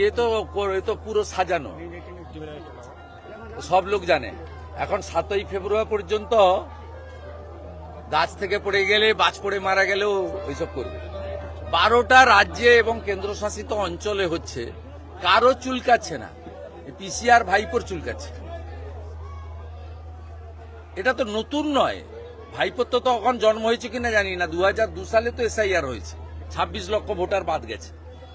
এ তো এ তো পুরো সাজানো। সব লোক জানে। এখন সাতই ফেব্রুয়ারি পর্যন্ত গাছ থেকে পড়ে গেলে, বাজ পড়ে মারা গেলেও ওইসব করবে। বারোটা রাজ্যে এবং কেন্দ্রশাসিত অঞ্চলে হচ্ছে, কারও চুলকাচ্ছে না। পিসিআর ভাইপোর চুলকাচ্ছে। এটা তো নতুন নয়। ভাইপোর তো তখন জন্ম হয়েছে কিনা জানি না। দু সালে তো এসআইআর হয়েছে। ছাব্বিশ লক্ষ ভোটার বাদ গেছে।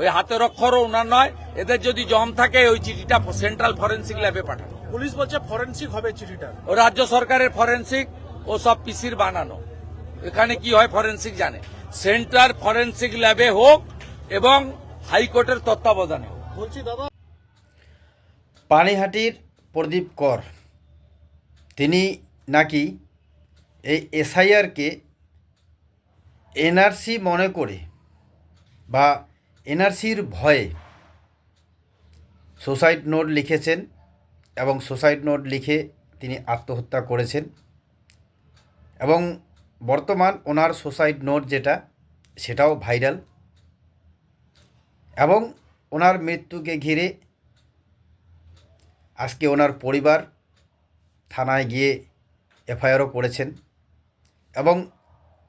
ওই হাতের অক্ষরও ওনার নয় এদের যদি জম থাকে ওই চিঠিটা সেন্ট্রাল ফরেন্সিক ল্যাবে পাঠানো। পুলিশ বলছে ফরেন্সিক হবে চিঠিটা। ও রাজ্য সরকারের ফরেন্সিক ও সব পিসির বানানো। এখানে কি হয় ফরেন্সিক জানে। সেন্ট্রাল ফরেন্সিক ল্যাবে হোক এবং হাইকোর্টের তত্ত্বাবধানে হোক। বলছি দাদা পানিহাটির প্রদীপ কর তিনি নাকি এই এসআইআরকে এনআরসি মনে করে বা এনআরসির ভয়ে সুসাইড নোট লিখেছেন এবং সুসাইড নোট লিখে তিনি আত্মহত্যা করেছেন এবং বর্তমান ওনার সুসাইড নোট যেটা, সেটাও ভাইরাল এবং ওনার মৃত্যুকে ঘিরে আজকে ওনার পরিবার থানায় গিয়ে এফআইআরও করেছেন এবং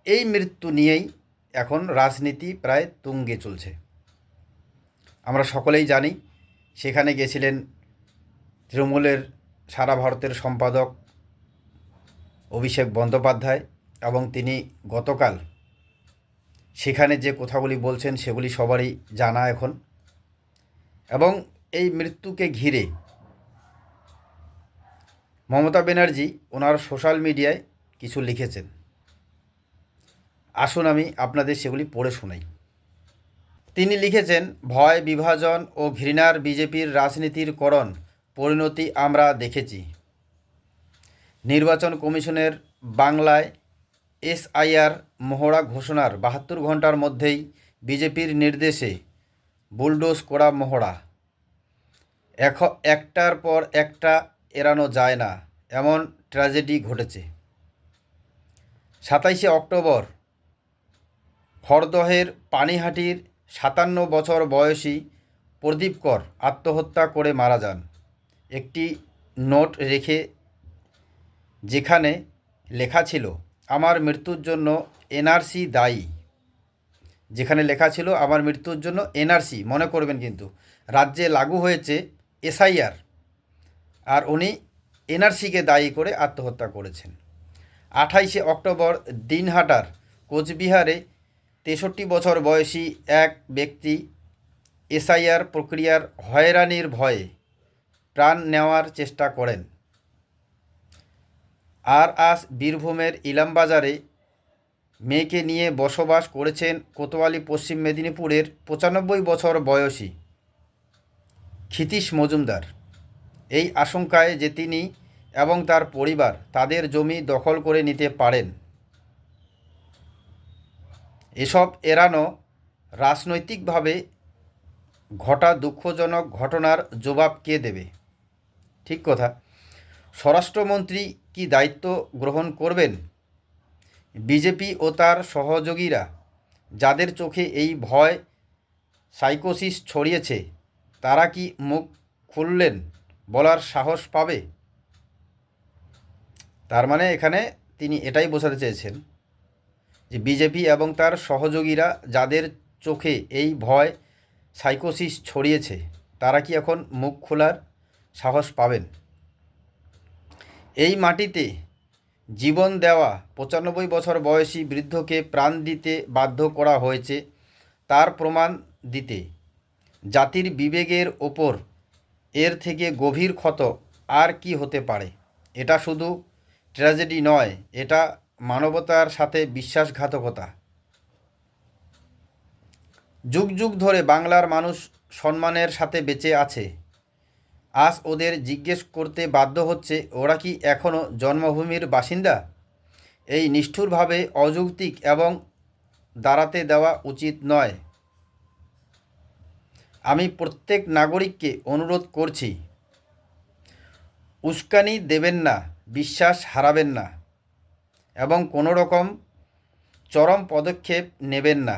এই মৃত্যু নিয়েই এখন রাজনীতি প্রায় তুঙ্গে চলছে। আমরা সকলেই জানি, সেখানে গেছিলেন তৃণমূলের সারা ভারতের সম্পাদক অভিষেক বন্দ্যোপাধ্যায় এবং তিনি গতকাল সেখানে যে কথাগুলি বলছেন সেগুলি সবারই জানা এখন। এবং এই মৃত্যুকে ঘিরে মমতা ব্যানার্জি ওনার সোশ্যাল মিডিয়ায় কিছু লিখেছেন। আসুন আমি আপনাদের সেগুলি পড়ে শোনাই। তিনি লিখেছেন, ভয়, বিভাজন ও ঘৃণার বিজেপির রাজনীতির করণ, পরিণতি আমরা দেখেছি। নির্বাচন কমিশনের বাংলায় এসআইআর মহড়া ঘোষণার বাহাত্তর ঘণ্টার মধ্যেই বিজেপির নির্দেশে বুলডোজ করা মহড়া। এখ, একটার পর একটা এড়ানো যায় না, এমন ট্র্যাজেডি ঘটেছে। সাতাইশে অক্টোবর খড়দহের পানিহাটির সাতান্ন বছর বয়সী প্রদীপ কর আত্মহত্যা করে মারা যান। একটি নোট রেখে যেখানে লেখা ছিল, আমার মৃত্যুর জন্য এনআরসি দায়ী। যেখানে লেখা ছিল, আমার মৃত্যুর জন্য এনআরসি। মনে করবেন কিন্তু, রাজ্যে লাগু হয়েছে এসআইআর আর উনি এনআরসিকে দায়ী করে আত্মহত্যা করেছেন। আঠাইশে অক্টোবর দিনহাটার কোচবিহারে তেষট্টি বছর বয়সী এক ব্যক্তি এসআইআর প্রক্রিয়ার হয়রানির ভয়ে প্রাণ নেওয়ার চেষ্টা করেন। আর আস বীরভূমের ইলামবাজারে মেয়েকে নিয়ে বসবাস করেছেন কোতোয়ালি, পশ্চিম মেদিনীপুরের পঁচানব্বই বছর বয়সী ক্ষিতীশ মজুমদার। এই আশঙ্কায় যে তিনি এবং তার পরিবার তাদের জমি দখল করে নিতে পারেন। এসব এড়ানো রাজনৈতিকভাবে ঘটা দুঃখজনক ঘটনার জবাব কে দেবে? ঠিক কথা। স্বরাষ্ট্রমন্ত্রী কি দায়িত্ব গ্রহণ করবেন? বিজেপি ও তার সহযোগীরা যাদের চোখে এই ভয়, সাইকোসিস ছড়িয়েছে, তারা কি মুখ খুললেন বলার সাহস পাবে? তার মানে এখানে তিনি এটাই বোঝাতে চেয়েছেন। যে বিজেপি এবং তার সহযোগীরা যাদের চোখে এই ভয়, সাইকোসিস ছড়িয়েছে, তারা কি এখন মুখ খোলার সাহস পাবেন? এই মাটিতে জীবন দেওয়া পঁচানব্বই বছর বয়সী বৃদ্ধকে প্রাণ দিতে বাধ্য করা হয়েছে তার প্রমাণ দিতে। জাতির বিবেকের ওপর এর থেকে গভীর ক্ষত আর কি হতে পারে? এটা শুধু ট্র্যাজেডি নয়, এটা মানবতার সাথে বিশ্বাসঘাতকতা। যুগ যুগ ধরে বাংলার মানুষ সম্মানের সাথে বেঁচে আছে। আজ ওদের জিজ্ঞেস করতে বাধ্য হচ্ছে, ওরা কি এখনও জন্মভূমির বাসিন্দা? এই নিষ্ঠুরভাবে অযৌক্তিক এবং দাঁড়াতে দেওয়া উচিত নয়। আমি প্রত্যেক নাগরিককে অনুরোধ করছি, উস্কানি দেবেন না, বিশ্বাস হারাবেন না। এবং কোনো রকম চরম পদক্ষেপ নেবেন না।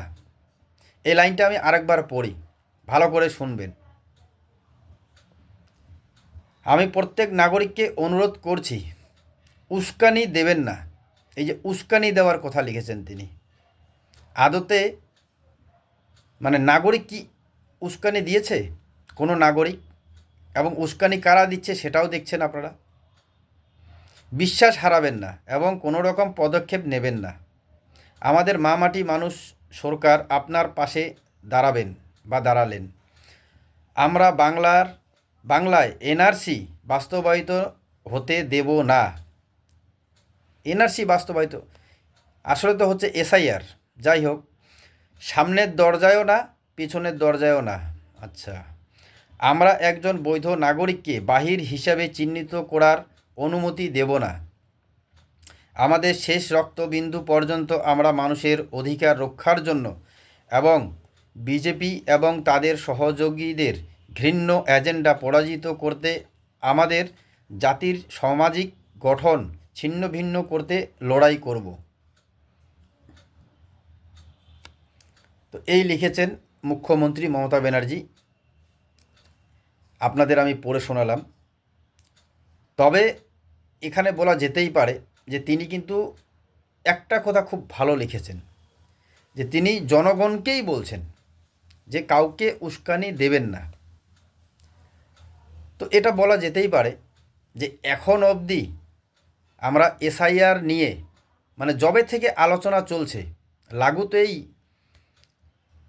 এই লাইনটা আমি আরেকবার পড়ি, ভালো করে শুনবেন। আমি প্রত্যেক নাগরিককে অনুরোধ করছি, উস্কানি দেবেন না। এই যে উস্কানি দেওয়ার কথা লিখেছেন তিনি। আদতে মানে নাগরিক কি উস্কানি দিয়েছে? কোনো নাগরিক? এবং উস্কানি কারা দিচ্ছে সেটাও দেখছেন আপনারা? বিশ্বাস হারাবেন না এবং কোনো রকম পদক্ষেপ নেবেন না। আমাদের মা মাটি মানুষ সরকার আপনার পাশে দাঁড়াবেন বা দাঁড়ালেন। আমরা বাংলার, বাংলায় এনআরসি বাস্তবায়িত হতে দেব না। এনআরসি বাস্তবায়িত, আসলে তো হচ্ছে এসআইআর যাই হোক, সামনের দরজায়ও না, পিছনের দরজায়ও না। আচ্ছা আমরা একজন বৈধ নাগরিককে বাহির হিসাবে চিহ্নিত করার অনুমতি দেব না। আমাদের শেষ রক্তবিন্দু পর্যন্ত আমরা মানুষের অধিকার রক্ষার জন্য এবং বিজেপি এবং তাদের সহযোগীদের ঘৃণ্য এজেন্ডা পরাজিত করতে, আমাদের জাতির সামাজিক গঠন ছিন্ন ভিন্ন করতে লড়াই করব। তো এই লিখেছেন মুখ্যমন্ত্রী মমতা ব্যানার্জি। আপনাদের আমি পড়ে শোনালাম। তবে এখানে বলা যেতেই পারে যে তিনি কিন্তু একটা কথা খুব ভালো লিখেছেন, যে তিনি জনগণকেই বলছেন যে কাউকে উস্কানি দেবেন না। তো এটা বলা যেতেই পারে যে এখন অবধি আমরা এসআইআর নিয়ে মানে জবে থেকে আলোচনা চলছে লাগু তো এই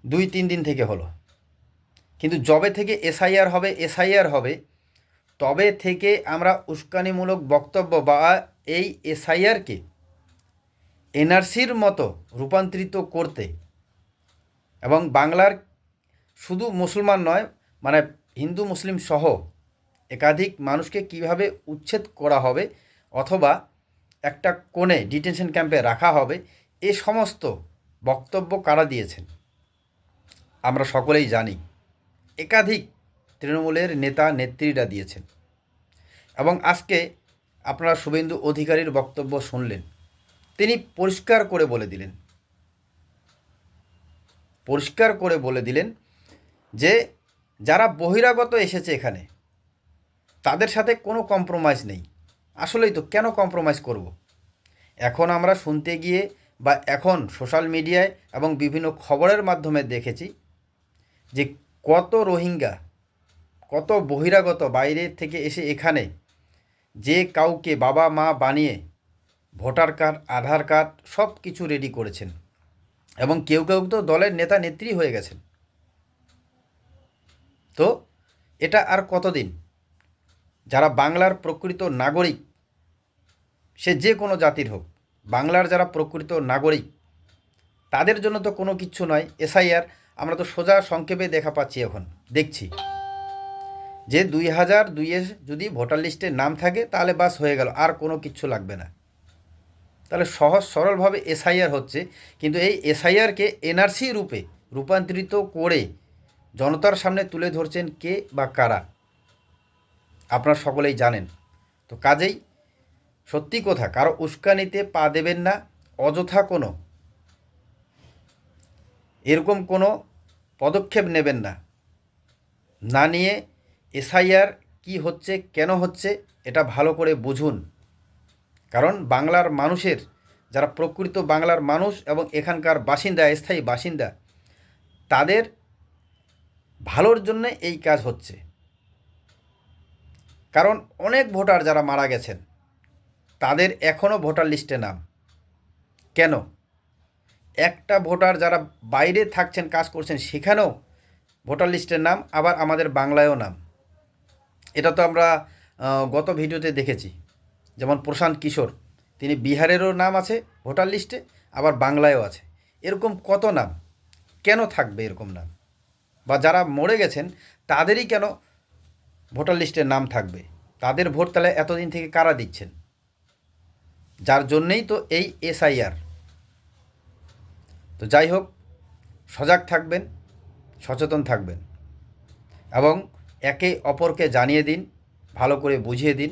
দুই তিন দিন থেকে হলো। কিন্তু জবে থেকে এসআইআর হবে এসআইআর হবে তবে থেকে আমরা উস্কানিমূলক বক্তব্য বা এই এসআইআরকে এনআরসির মতো রূপান্তরিত করতে এবং বাংলার শুধু মুসলমান নয় মানে হিন্দু, মুসলিম সহ একাধিক মানুষকে কীভাবে উচ্ছেদ করা হবে অথবা একটা কোণে ডিটেনশন ক্যাম্পে রাখা হবে, এ সমস্ত বক্তব্য কারা দিয়েছেন? আমরা সকলেই জানি। একাধিক তৃণমূলের নেতা নেত্রীরা দিয়েছেন। এবং আজকে আপনারা শুভেন্দু অধিকারীর বক্তব্য শুনলেন। তিনি পরিষ্কার করে বলে দিলেন। পরিষ্কার করে বলে দিলেন যে, যারা বহিরাগত এসেছে এখানে, তাদের সাথে কোনো কম্প্রোমাইজ নেই। আসলেই তো কেন কম্প্রোমাইজ করব। এখন আমরা শুনতে গিয়ে বা এখন সোশ্যাল মিডিয়ায় এবং বিভিন্ন খবরের মাধ্যমে দেখেছি যে কত রোহিঙ্গা কত বহিরাগত বাইরে থেকে এসে এখানে যে কাউকে বাবা, মা বানিয়ে ভোটার কার্ড, আধার কার্ড সব কিছু রেডি করেছেন এবং কেউ কেউ তো দলের নেতা, নেত্রী হয়ে গেছেন। তো এটা আর কতদিন? যারা বাংলার প্রকৃত নাগরিক, সে যে কোনো জাতির হোক, বাংলার যারা প্রকৃত নাগরিক, তাদের জন্য তো কোনো কিছু নয়। এসআইআর আমরা তো সোজা সংক্ষেপে দেখা পাচ্ছি এখন। দেখছি। যে দুই হাজার দুইয়ে যদি ভোটার লিস্টে নাম থাকে, তাহলে বাস হয়ে গেল, আর কোনো কিছু লাগবে না। তাহলে সহজ সরলভাবে এসআইআর হচ্ছে, কিন্তু এই এসআইআরকে এনআরসি রূপে রূপান্তরিত করে জনতার সামনে তুলে ধরছেন কে বা কারা, আপনারা সকলেই জানেন। তো কাজেই সত্যি কথা, কারও উস্কানিতে পা দেবেন না, অযথা কোনো, এরকম কোনো পদক্ষেপ নেবেন না। না নিয়ে এসআইআর কি হচ্ছে, কেন হচ্ছে, এটা ভালো করে বুঝুন। কারণ বাংলার মানুষের, যারা প্রকৃত বাংলার মানুষ এবং এখানকার বাসিন্দা, স্থায়ী বাসিন্দা, তাদের ভালোর জন্য এই কাজ হচ্ছে। কারণ অনেক ভোটার যারা মারা গেছেন, তাদের এখনও ভোটার লিস্টে নাম। কেন? একটা ভোটার যারা বাইরে থাকছেন, কাজ করছেন, সেখানেও ভোটার লিস্টের নাম, আবার আমাদের বাংলায়ও নাম। এটা তো আমরা গত ভিডিওতে দেখেছি। যেমন প্রশান্ত কিশোর, তিনি বিহারেরও নাম আছে ভোটার লিস্টে, আবার বাংলায়ও আছে। এরকম কত নাম? কেন থাকবে এরকম নাম? বা যারা মরে গেছেন, তাদেরই কেন ভোটার লিস্টের নাম থাকবে? তাদের ভোট তাহলে এতদিন থেকে কারা দিচ্ছেন? যার জন্যেই তো এই এসআইআর। তো যাই হোক, সজাগ থাকবেন, সচেতন থাকবেন। এবং একে অপরকে জানিয়ে দিন, ভালো করে বুঝিয়ে দিন।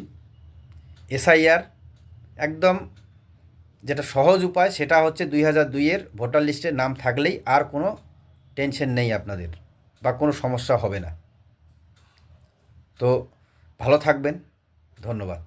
এসআইআর একদম যেটা সহজ উপায়, সেটা হচ্ছে দুই হাজার দুইয়ের ভোটার লিস্টে নাম থাকলেই আর কোনো টেনশন নেই আপনাদের বা কোনো সমস্যা হবে না। তো ভালো থাকবেন, ধন্যবাদ।